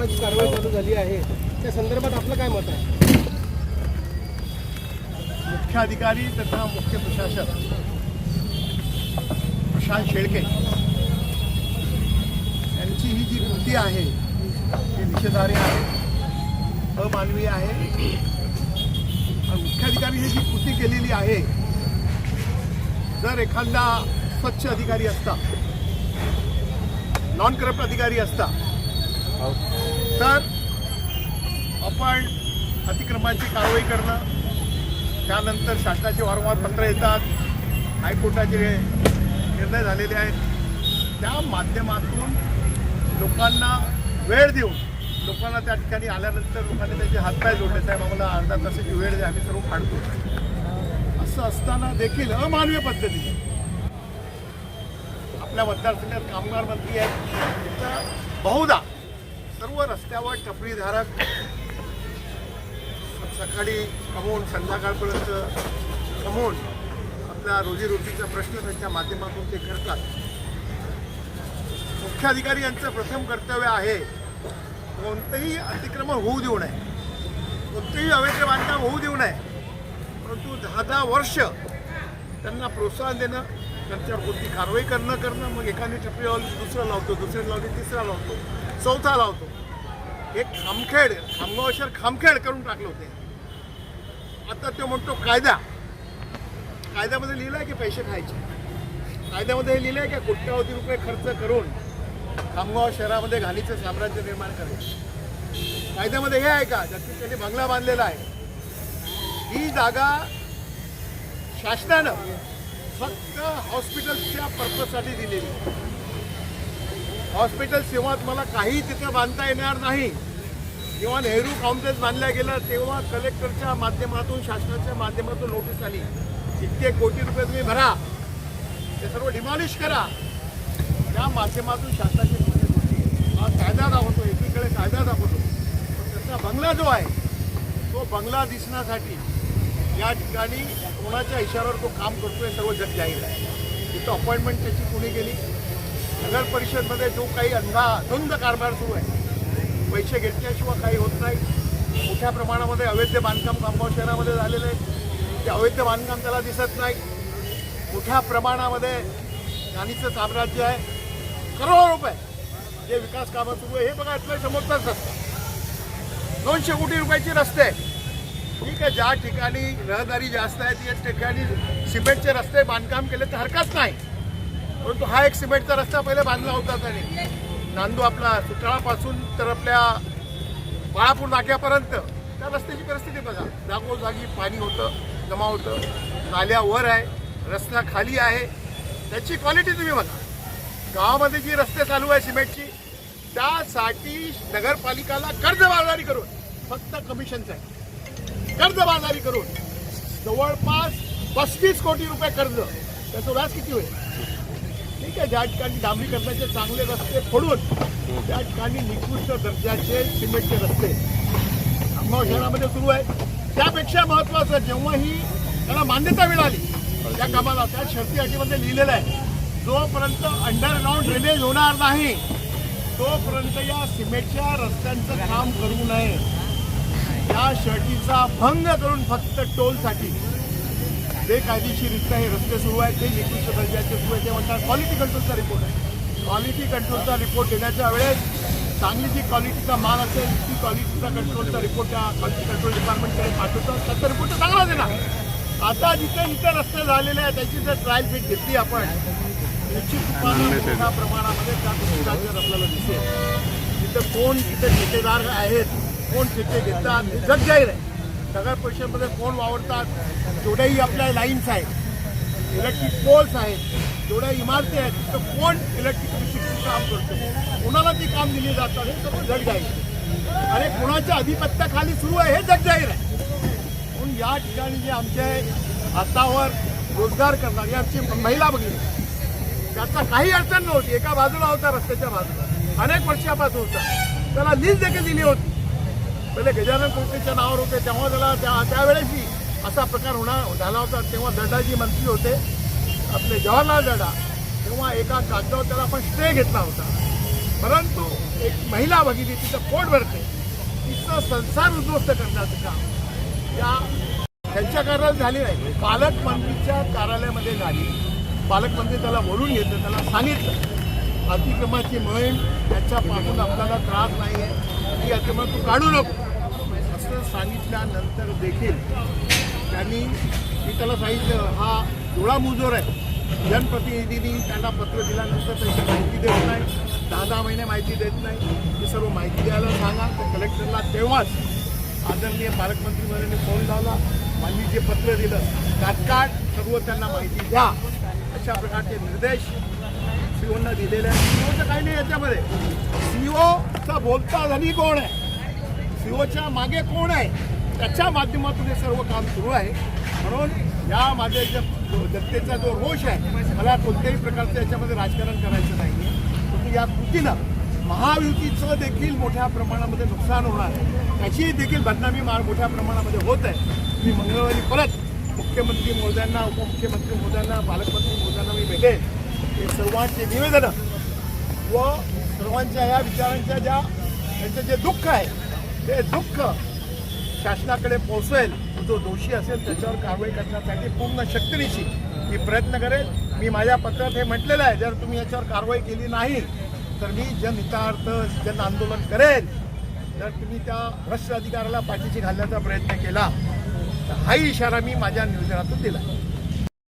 अतिक्रमणाची कारवाई चालू झाली आहे. त्या संदर्भात आपलं काय मत आहे? मुख्य अधिकारी तथा मुख्य प्रशासक प्रशांत शेळके यांची ही जी कृती आहे ती निषेधार्ह आहे अमानवीय आहे. मुख्याधिकारी मुख्य अधिकारी ही जी कृती केलेली आहे जर एखादा स्वच्छ अधिकारी असता नॉन करप्ट अधिकारी असता तर आपण अतिक्रमाची कारवाई करणं त्यानंतर शासनाचे वारंवार पत्र येतात हायकोर्टाचे निर्णय झालेले आहेत. त्या माध्यमातून लोकांना वेळ देऊन लोकांना त्या ठिकाणी आल्यानंतर लोकांनी त्यांचे हातपाय जोडले साहेब आम्हाला अर्धा तासाची वेळ द्या आम्ही सर्व काढतो असं असताना देखील अमानवीय पद्धतीने आपल्या मतदारसंघात कामगार मंत्री आहेत. बहुधा सर्व रस्त्यावर टपरीधारक सकाळी कमवून संध्याकाळपर्यंत कमवून आपला रोजीरोटीचा प्रश्न त्यांच्या माध्यमातून ते करतात. मुख्याधिकारी यांचं प्रथम कर्तव्य आहे कोणतंही अतिक्रमण होऊ देऊ नये. कोणतेही अवैध बांधकाम होऊ देऊ नये. परंतु दहा दहा वर्ष त्यांना प्रोत्साहन देणं त्यांच्यावर कोणती कारवाई करणं करणं मग एकाने टपरी लावली दुसरं लावतो दुसऱ्या लावली तिसरा लावतो चौथा लावतो. एक खामखेड खामगाव शहर खामखेड करून टाकले होते. आता तो म्हणतो कायदा. कायद्यामध्ये लिहिलं आहे की पैसे खायचे. कायद्यामध्ये हे लिहिलं आहे की कोट्यावधी रुपये खर्च करून खामगाव शहरामध्ये घाणीचं साम्राज्य निर्माण करायचं. कायद्यामध्ये हे आहे का? ज्याची त्यांनी बंगला बांधलेला आहे. ही जागा शासनानं फक्त हॉस्पिटल्सच्या पर्पजसाठी दिलेली. हॉस्पिटल सेवा मला काही तिथे बांधता येणार नाही. जेव्हा नेहरू कॉम्प्लेक्स बांधल्या गेलं तेव्हा कलेक्टरच्या माध्यमातून शासनाच्या माध्यमातून नोटीस आली. इतके कोटी रुपये तुम्ही भरा. ते सर्व डिमॉलिश करा. त्या माध्यमातून शासनाची नोटीस होती. हा कायदा दाखवतो एकीकडे कायदा दाखवतो. पण त्याचा बंगला जो आहे तो बंगला दिसण्यासाठी या ठिकाणी कोणाच्या इशाऱ्यावर तो काम करतो हे सर्व जग जाहीर आहे. तिथं अपॉइंटमेंट त्याची कुणी केली? नगर परिषदमध्ये जो काही अंधा धुंद कारभार सुरू आहे पैसे घेतल्याशिवाय काही होत नाही. मोठ्या प्रमाणामध्ये अवैध बांधकाम खामगाव शहरामध्ये झालेलं आहे. ते अवैध बांधकाम त्याला दिसत नाही. मोठ्या प्रमाणामध्ये गाणीचं साम्राज्य आहे. करोडो रुपये जे विकास कामं सुरू आहे हे बघा इथलं समोरचाच रस्ता दोनशे कोटी रुपयाची रस्ते. आहे. ठीक आहे ज्या ठिकाणी रहदारी जास्त आहे त्या ठिकाणी सिमेंटचे रस्ते बांधकाम केले तर हरकत नाही. परंतु हा एक सिमेंटचा रस्ता पहिले बांधला होता त्याने. नांदू आपला सुटाळापासून तर आपल्या बाळापूर नाक्यापर्यंत. त्या रस्त्याची परिस्थिती बघा. जागोजागी पाणी होतं जमा होतं. नाल्या वर आहे रस्ता खाली आहे. त्याची क्वालिटी तुम्ही बघा. गावामध्ये जी रस्ते चालू आहे सिमेंटची त्यासाठी नगरपालिकाला कर्जबाजारी करून फक्त कमिशनचं आहे कर्जबाजारी करून जवळपास पस्तीस कोटी रुपये कर्ज. त्याचं व्याज किती होईल? ठीक आहे ज्या ठिकाणी डांबरीकरणाचे चांगले रस्ते फोडून त्या ठिकाणी निकृष्ट दर्जाचे सिमेंटचे रस्ते खामगाव शहरामध्ये सुरू आहे. त्यापेक्षा महत्वाचं जेव्हा ही त्याला मान्यता मिळाली त्या कामाला त्या शर्ती अटीमध्ये लिहिलेलं आहे जोपर्यंत अंडरग्राऊंड ड्रेनेज होणार नाही तोपर्यंत या सिमेंटच्या रस्त्यांचं काम करू नये. या शर्टीचा भंग करून फक्त टोलसाठी. बेकायदेशीररित्या हे रस्ते सुरू आहेत. ते निकृष्ट दर्जाचे सुरू आहे ते म्हणतात क्वालिटी कंट्रोलचा रिपोर्ट आहे. क्वालिटी कंट्रोलचा रिपोर्ट देण्याच्या वेळेस चांगली जी क्वालिटीचा माल असेल ती क्वालिटीचा कंट्रोलचा रिपोर्ट त्या क्वालिटी कंट्रोल डिपार्टमेंटकडे पाठवतो. त्याचा रिपोर्ट चांगला देणार. आता जिथे जिथे रस्ते झालेले आहेत त्याची जर ट्रायल फिट घेतली आपण मोठ्या प्रमाणामध्ये त्या गोष्टीचा आपल्याला दिसेल तिथं कोण तिथे ठेकेदार आहेत कोण तिथे घेतात हे जग जाहीर आहे नगर परिषदमध्ये कोण वावरतात जेवढ्याही आपल्या लाईन्स आहेत इलेक्ट्रिक पोल्स आहेत जेवढ्या इमारती आहेत तिथं कोण इलेक्ट्रिक इलेक्ट्रिसिटीचं काम करतो? कोणाला ती काम दिली जातात हे सर्व जग जाहीर आणि कोणाच्या अधिपत्याखाली सुरू आहे हे जग जाहीर आहे म्हणून या ठिकाणी जे आमचे हातावर रोजगार करणारी आमची महिला बघितली. त्याचा काही अडचण नव्हती एका बाजूला होता रस्त्याच्या बाजूला. अनेक वर्षापासून होता. त्याला लीज देखील दिली होती. पहिले गजानन कोटेच्या नावावर होते तेव्हा त्याला त्या त्यावेळेसही असा प्रकार होणार झाला होता. तेव्हा दर्डाजी मंत्री होते आपले जवाहरलाल दर्डा तेव्हा एका कागदावर त्याला आपण स्टे घेतला होता. परंतु एक महिला भगिनी तिचं पोट भरते. तिचं संसार उद्ध्वस्त करण्याचं काम. या त्यांच्या कार्यालयात झाली नाही. पालकमंत्रीच्या कार्यालयामध्ये झाली. पालकमंत्री त्याला बोलून घेतलं त्याला सांगितलं. अतिक्रमाची मोहीम त्याच्यापासून आपल्याला त्रास नाही आहे ती अतिक्रमण तू काढू नको. असं सांगितल्यानंतर देखील त्यांनी मी त्याला सांगितलं हा डोळा मुजोर आहे. जनप्रतिनिधींनी त्यांना पत्र दिल्यानंतर त्याची माहिती देत नाही. दहा दहा महिने माहिती देत नाही. ही सर्व माहिती द्यायला सांगा. तर कलेक्टरला तेव्हाच आदरणीय पालकमंत्री फोन लावला मान्य जे पत्र दिलं तात्काळ सर्व त्यांना माहिती द्या. अशा प्रकारचे निर्देश सीओना दिलेले आहेत. सीओचं काही नाही याच्यामध्ये. सीओचा बोलता धनी कोण आहे? सीओच्या मागे कोण आहे त्याच्या माध्यमातून हे सर्व काम सुरू आहे. म्हणून या माझ्या ज्या जनतेचा जो रोष आहे मला कोणत्याही प्रकारचं याच्यामध्ये राजकारण करायचं नाही आहे तुम्ही या कृतीनं महायुतीचं देखील मोठ्या प्रमाणामध्ये नुकसान होणार आहे. त्याची देखील बदनामी मा- मोठ्या प्रमाणामध्ये होत आहे. मी मंगळवारी परत मुख्यमंत्री महोदयांना उपमुख्यमंत्री महोदयांना पालकमंत्री महोदयांना मी भेटेन. हे सर्वांचे निवेदनं व सर्वांच्या या विचारांच्या ज्या त्यांचं जे दुःख आहे ते दुःख शासनाकडे पोहोचवेल. जो दोषी असेल त्याच्यावर कारवाई करण्यासाठी पूर्ण शक्तीनिशी मी प्रयत्न करेल. मी माझ्या पत्रात हे म्हटलेलं आहे. जर तुम्ही याच्यावर कारवाई केली नाही तर मी जनहितार्थ जन आंदोलन करेल. जर तुम्ही त्या भ्रष्ट अधिकाऱ्याला पाठीशी घालण्याचा प्रयत्न केला तर हाही इशारा मी माझ्या निवेदनातून दिला.